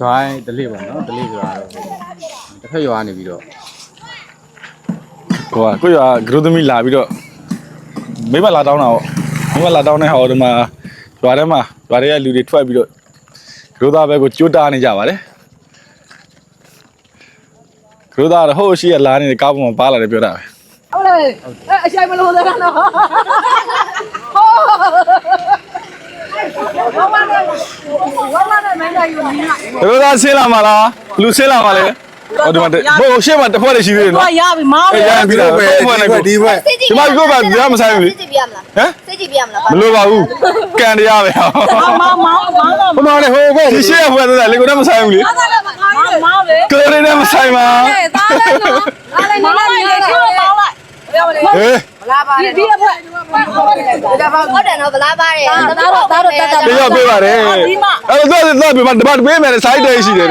ရွာဒလိပေါ့နော်ဒလိဆိုတာတော့တစ်ဖက်ရွာနေပြီးတော့ဟိုကကိုရဂရုသမီးလာပြီးတော့မိမလာတောင်းတာပေါ့မိမလာတောင်းတဲ့ဟာတော့ဒီမှာရွာထဲမှာရွာထဲကလူတွေထွက်ပြီးတော့ဂရုသားဘက်ကိုကြိုးတားနေကြပါတယ်ဂရုသားကတော့ဟိုရှိရလာနေတဲ့ကားပေါ်မှာပါလာတယ်ပြောတာပဲဟုတ်လေအဲအရှိုင်မလို့သေးတာနော် ဟိုဝမ်းနဲ့ဝမ်းနဲ့မင်းတိုင်းယူနေလားဂရုသားဆင်းလာမှာလားလူဆင်းလာမှာလေဟိုဒီမှာဟိုရှေ့မှာတစ်ဖွဲ့လေးရှိသေးတယ်ဟိုနော်ရပြီမောင်းအေးရပြီတော့ပဲဒီဘက်စစ်ကြည့်ဒီမှာကိုပါပြမဆိုင်ဘူးလေစစ်ကြည့်ပြမလားဟမ်စစ်ကြည့်ပြမလားမလိုပါဘူးကန်တရားပဲဟောမောင်းမောင်းမောင်းတော့ဘုမလေးဟိုဘက်ဒီရှေ့ကဖွဲ့တဲ့လေကိုတော့မဆိုင်ဘူးလေမောင်းမောင်းလေကလေးနဲ့မဆိုင်ပါတားလဲနော်တားလဲနော်မောင်းလိုက်ချိုးမောင်းလိုက်ပြော လေဟေးဒီဒီအဖေဒါပါဟုတ်တယ်နော်ဗလားပါတယ်ဒါတော့ဒါတော့တတ်တတ်ပြရပေးပါတယ်အဲ့တော့တော့တော့ပြမတပတ်ပေးမယ်စိုက်တယ်ရှိတယ်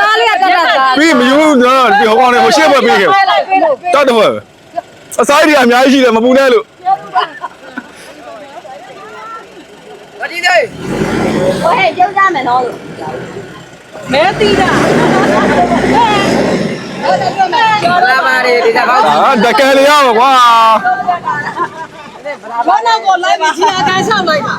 တားလေးကတတ်တတ်တာပြီးမယူတော့ဒီဟိုကောင်လေးဟိုရှေ့ဘက်ပေးခဲ့ပေးလိုက်ပေးလိုက်တတ်တော့အစိုက်တွေအများကြီးရှိတယ်မပူနဲ့လို့ဟိုဟဲ့ရုပ်ကြမယ်နော်မဲတီးတာဗ လားပါတယ်ဒီကဘောက်အာတကယ်လေးရပါကွာဘောနောက်ကိုလိုက်ပြီးခြေအကန်ဆောက်လိုက်ပါ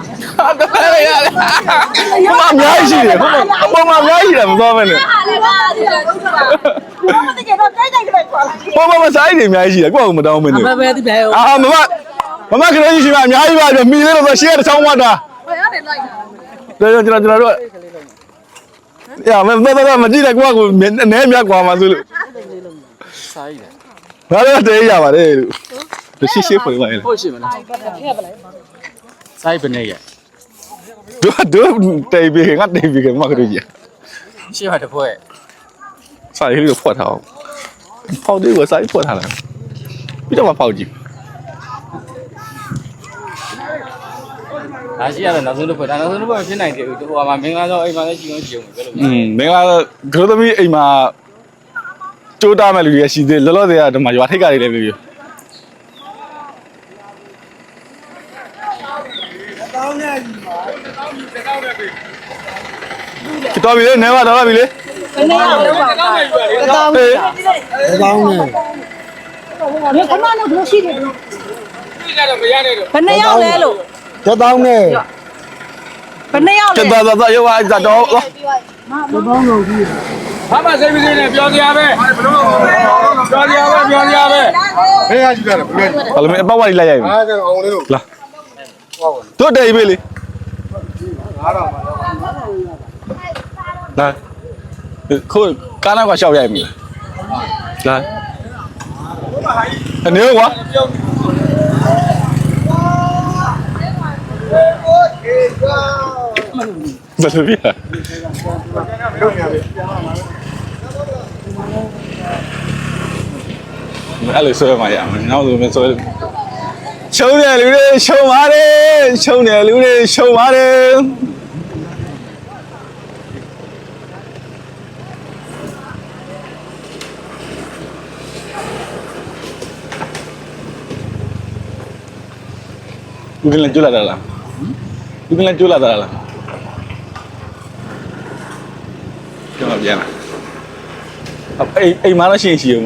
တကယ်လေးရဟိုမှာအများကြီးရှိတယ်ဟိုအပေါ်မှာအများကြီးရှိတယ်မသွားမနဲ့အားလေးပါဒီလိုလုပ်တာဘာမှတကယ်တော့တိုက်တိုက်ကြလိုက်ပါလားဟိုမှာမစိုက်တွေအများကြီးရှိတယ်ကိုယ့်ကမတောင်းမနေဘယ်ပဲဒီပဲအာမမမမကလေးရှိမှအများကြီးပါပြမိလေးတော့ရှေ့တစ်ချောင်းဝတ်တာဘယ်ကနေလိုက်တာတော်ကျွန်တော်ကျွန်တော်တို့ ရမမမမကြည့်လိုက်ကွာကိုနဲမြကွာမှာဆိုလို့စာရည်လားဘာလဲတေးရပါလေလို့ရှိရှိဖွယ်ပါလေဟုတ်ရှိမလားစာရည်ဘယ်နဲ့ရဒူဒူတေးပြီးငါတေးပြီးကမခရကြီးရှိပါတဖွဲ့စာရည်လေးကိုဖွက်ထားအောင်ဖောက်သေးကိုစာရည်ဖွက်ထားလားပြီးတော့မှဖောက်ကြည့် ဒါရှိရတော့နောက်ဆုံးတစ်ဖွဲ့ဒါနောက်ဆုံးတစ်ဖွဲ့ဖြစ်နိုင်တယ်ဟိုမှာမင်္ဂလာဆောင်အိမ်မှာလည်းရှိအောင်ကြည့်အောင်ပြောလို့อืมမင်္ဂလာဂရုသမီးအိမ်မှာကြိုးတာမဲ့လူတွေရှိသေးလောလောဆယ်ကဒီမှာရွာထိတ်ကလေးလည်းပြီးတော်ပြီလေနေပါတော့ပြီလေဘယ်နေရောက်လဲပါကောင်းဟေးနေခဏလို့လို့ရှိတယ်ဘယ်နေရောက်လဲလို့ တပေါင်းနဲ့ဘယ်နေရောက်ကျလဲတော့တော့ရောအကြတော့ဘာမှစိတ်မစိတ်နဲ့ပြောစရာပဲပြောစရာပဲပြောစရာပဲဘယ်ကကြည့်ကြလဲဘယ်ကကြည့်ဘာလို့မအပေါ့ဝါကြီးလိုက်ရိုက်ပြီအားကအောင်လေးတို့လာတို့တေးပြီလေအားတော့လာခိုးကားနောက်ကရှောက်ရိုက်ပြီလာအနေကွာ ဘယ်လိုပြအဲ့လိုဆွဲမှာရမယ်နောက်ဆိုမဆွဲလို့ရှုံးတယ်လူတွေရှုံးပါတယ်ရှုံးတယ်လူတွေရှုံးပါတယ်သူကလည်းကျွလာတာလား သူကလည်းကျွလာတာလားကျောင်းပြန်လာအိမ်အိမ်မှာလည်းရှင်းရှိအောင်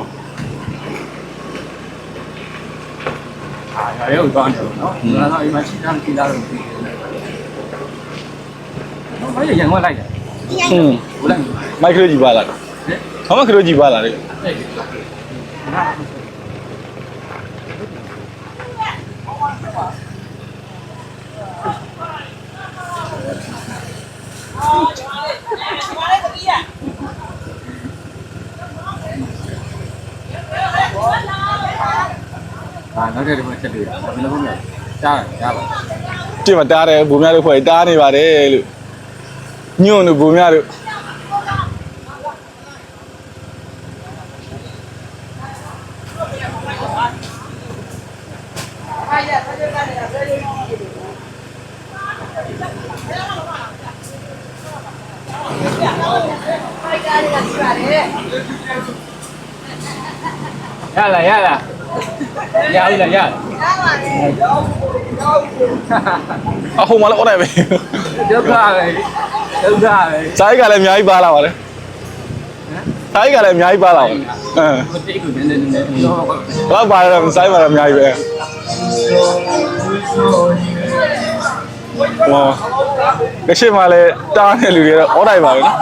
အာရရောက်သွားတယ်နော်မင်္ဂလာဆောင်အိမ်မှာရှိတာကြည့်လာတော့ပြီးတယ်နော်ဘာရရန်ကုန်လိုက်တယ်ဟွန်းဘုလိုက်မိုက်ခရိုကြီးပါလာတယ်ဘာမှခရိုကြီးပါလာတ ယ်အာနောက်တဲ့ဒီမှာချက်တွေ့တာဘယ်လိုလုပ်မလဲကြားကြားပါကြည့်မတားတယ်ဘူများတို့ဖွဲ့တားနေပါတယ်လို့ညွန့်တို့ဘူများတို့ရ လားရလားရဦးလားရအဟိုမှာလည်းអော်တယ်ပဲဒုက္ခပဲဒုက္ခပဲစာအိတ်ကလည်းအများကြီးပါလာပါတယ်စာအိတ်ကလည်းအများကြီးပါလာပါတယ်အင်းဟိုတိတ်ကိုနည်းနည်းနည်းပြောပါဘာပါလဲစာအိတ်ပါတော့အများကြီးပဲ ဟောကရှိမှလည်းတားတဲ့လူတွေတော့အော်တိုင်းပါပဲနော်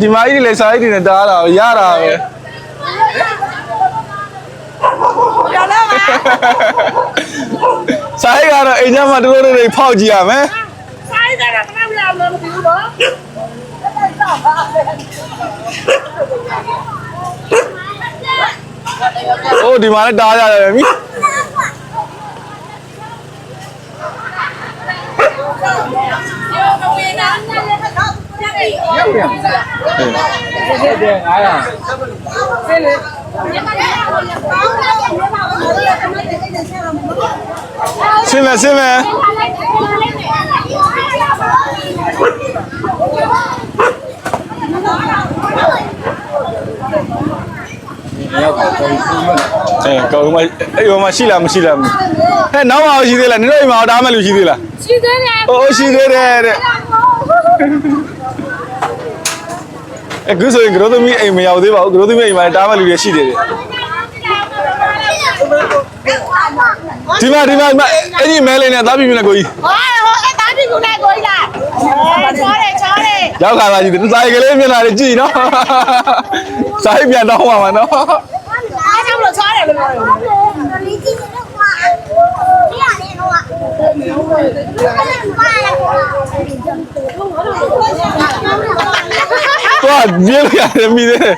ဒီမကြီးတွေလည်းစာအိတ်တွေနဲ့တားတာရတာပဲပြောလဲပါစာအိတ်ကတော့အိမ်ကျမှတို့တို့တွေဖောက်ကြည့်ရမယ်ဆိုင်ကြတာခဏမရဘူးမသိဘူးနော် ဟိုဒီမှာလည်းတားရတယ်မိရုပ်ရဟုတ်တယ်900ဆင်းမယ်ဆင်းမယ်ရောက်တော့ပုံစံမျိုး အဲကောင်းမအဲ့ဟိုမှာရှိလားမရှိလားဟဲ့နောက်မှာရှိသေးလားနင်တို့အိမ်မှာတားမဲ့လူရှိသေးလားရှိသေးတယ်အိုးရှိသေးတယ်တဲ့အခုဆိုရင်ဂရိုသမီးအိမ်မရောက်သေးပါဘူးဂရိုသမီးအိမ်မှာတားမဲ့လူတွေရှိသေးတယ်ဒီမှာဒီမှာဒီမှာအဲ့ဒီမဲလေးနဲ့သားပြပြနဲ့ကိုကြီးဟောဟောအဲ့တာဒီကူနဲ့ကိုကြီးလားချောတယ်ချောတယ်ရောက်ခါလာကြည့်တယ်စာရီကလေးမျက်နှာလေးကြည့်နော်စာရီပြန်တော့မှာမနော်အား ကြောင့်လို့ချောတယ်လို့ပြောတယ်တော့ပြေးလို့ရတယ်မိသေးတယ်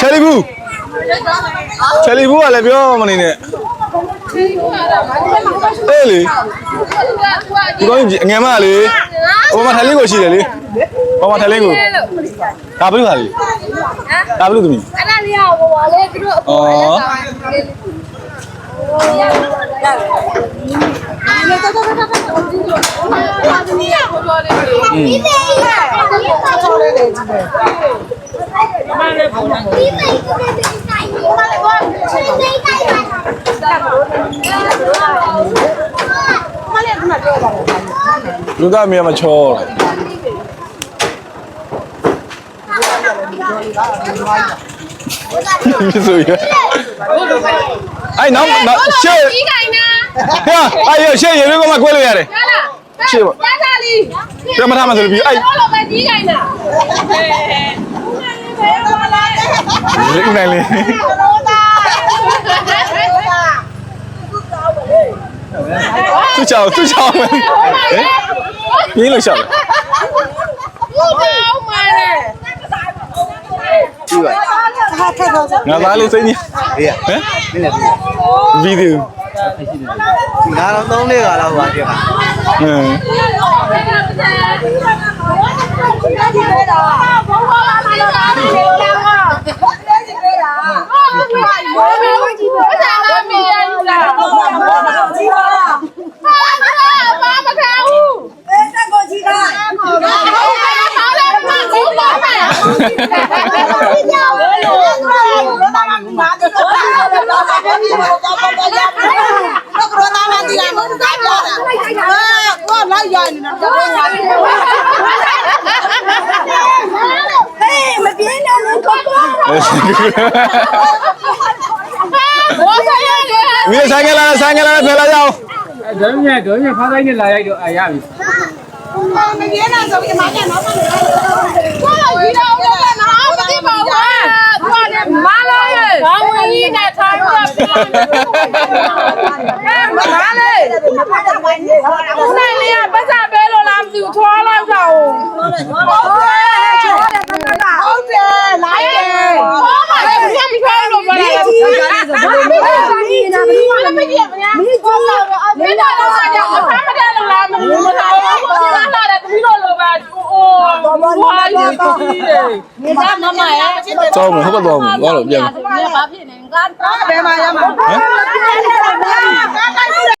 ချယ်လီဘူးချယ်လီဘူးကလည်းပြောမနေနဲ့အေးလေဒီကောင်ကြီးအငယ်မလေဟိုမှာထိုင်လင်းကိုရှိတယ်လေ ဟိုမှာထိုင်လင်းကိုဒါဘယ်လိုဟာလေဒါဘယ်လိုသမီးအဲ့ဒါလေးကဟိုပါလေသူတို့ဩလူသားမြေမှာချောတယ် ဆိုရအဲ့နောက်နောက်ရှေ့ကြီးကိုင်းနာဟာအဲ့ရရှေ့ရေလေးကမှကွဲလို့ရတယ်ဟာလားရှေ့ပါရတာလီပြမထားမှဆိုပြီးအဲ့တော့လောပဲကြီးကိုင်းနာဟဲ့ဘယ်မှာလဲလေးနိုင်လေးလောတာသူ့ချောင်းသူ့ချောင်းမယ်ဟင်ပြင်းလို့ရှောက်တယ် ဘူးကောင်းပါလေကြည့်ပါငါသားလေးစိတ်ကြီးအေးဟမ်နည်းနည်းဗီဒီယိုငါတော့သုံးလေးကလောက်ပါပြပါဟမ်မ ပြင်းတော့ဘူးကောကောဘောဆရာလေမင်းဆိုင်ကလာဆိုင်ကလာဖယ်လာကြအောင်အဲဒုံးမြဒုံးမြဖားတိုင်းနဲ့လာရိုက်တော့အရပြီ မပြင်းတော့ဆိုပြီးမှပြန်တော့ဘာလို့ဒီတော့ဘယ်နာမသိပါဘူးကွာလေမလာရေဘာဝင်ကြီးနဲ့ထိုင်တော့အဲ မသားလေးဆန်လေးကပတ်စံပဲလို့လားမသိဘူးထွားလိုက်တာဟုတ်တယ်ဟုတ်တယ်လိုက်တယ်ဘာမှမသိဘူးလို့ပြောတာလားမင်းကြီးကမင်းကြီးကတော့မင်းတို့တော့ကြာအဖမ်းမတက်လို့လားမင်းတို့တော့ဘာလာတယ်ပြီးတော့လိုပါအိုးဘာကြီးကြီးတယ်မင်းကမမရဲ့တော့ဟုတ်တော့ဘာလို့ပြန်လဲဘာဖြစ်နေ Pelan-pelan. Ah, ya,